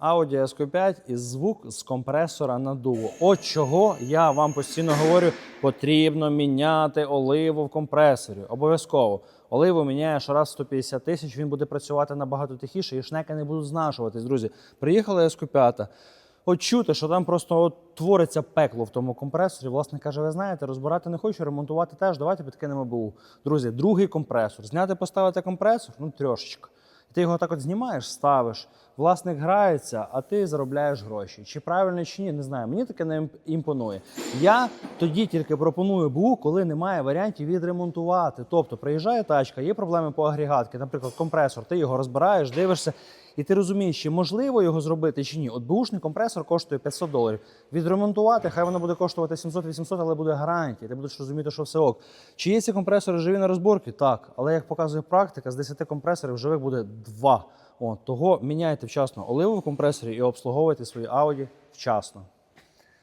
Audi SQ5 і звук з компресора надуву. От чого я вам постійно говорю, потрібно міняти оливу в компресорі. Обов'язково. Оливу міняєш раз 150 тисяч, він буде працювати набагато тихіше, і шнеки не будуть знашуватись. Друзі, приїхала SQ5. От чути, що там просто от твориться пекло в тому компресорі. Власне каже, ви знаєте, розбирати не хочу, ремонтувати теж. Давайте підкинемо БУ. Друзі, другий компресор. Зняти, поставити компресор, ну трошечки. Ти його так от знімаєш, ставиш. Власник грається, а ти заробляєш гроші. Чи правильно, чи ні, не знаю. Мені таке не імп- імпонує. Я тоді тільки пропоную БУ, коли немає варіантів відремонтувати. Тобто приїжджає тачка, є проблеми по агрегатці, наприклад, компресор, ти його розбираєш, дивишся, і ти розумієш, чи можливо його зробити, чи ні. От бушний компресор коштує 500 доларів. Відремонтувати, хай воно буде коштувати 700-800, але буде гарантія. Ти будеш розуміти, що все ок. Чи є ці компресори живі на розборки? Так. Але як показує практика, з 10 компресорів живих буде 2. О, того міняйте вчасно оливу в компресорі і обслуговуйте свої ауді вчасно.